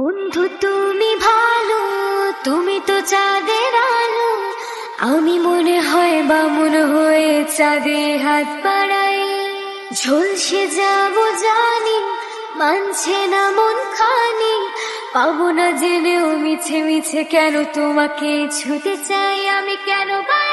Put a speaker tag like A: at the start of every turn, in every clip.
A: বন্ধু, তুমি ভালো, তুমি তো চাঁদের আলো। আমি মনে হয় বা মনে হয়ে চাঁদে হাত বাড়াই। ঝলসে যাব জানি, মানছে না মন খানি। পাবো না জেনেও মিছে মিছে কেন তোমাকে ছুতে চাই? আমি কেন বারবার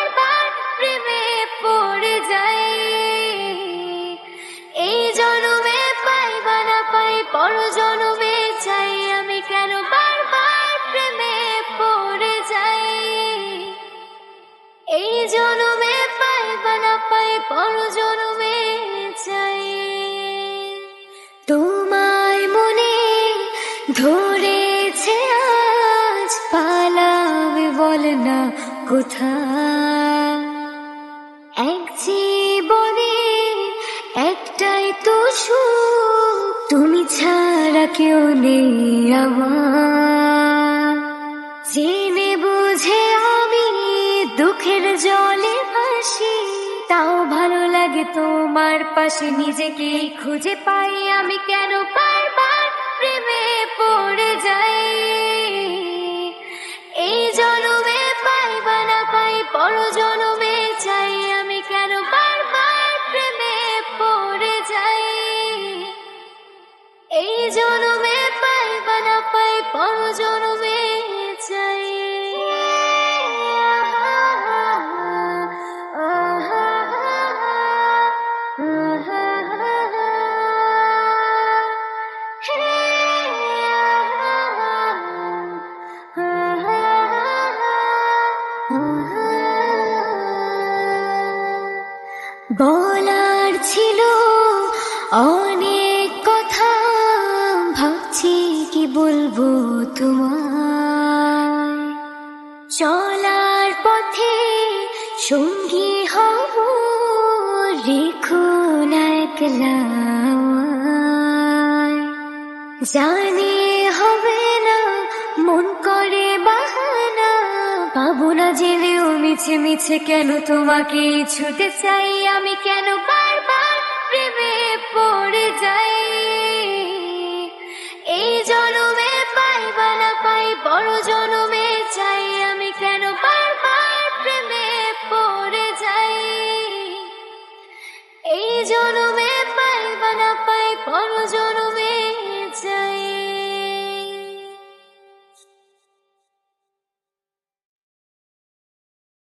A: পাই পর জনমে চাই। তোমায় মনে ধরেছে আজ পালাবে বল না কোথায়। এক জীবনে একটাই তো সুখ, তুমি ছাড়া কেউ নেই আমার। জেনে বুঝে আমি দুঃখের জলে ভাসি, তাও ভালো লাগে তোমার পাশে নিজেকে খুঁজে পাই। আমি কেন বারবার প্রেমে পড়ে যাই? এই জনমে পাই বা না পাই পর জনমে চাই। আমি কেন বারবার প্রেমে পড়ে যাই? এই জনমে পাই বা না পাই, বড় জনমে বলার ছিল অনেক কথা, ভাবছি কি বলব তোমার চলার পথে সঙ্গী হব, রেখো না জানি হবে না মন করে পাবো না জেনেও মিছে মিছে কেন তোমাকে ছুতে চাই? আমি কেন বারবার প্রেমে পড়ে যাই? এই জনমে পাই না পাই, বড় জনমে চাই। আমি কেন বারবার প্রেমে পড়ে যাই? এই জনমে পাই না পাই, বড় জনমে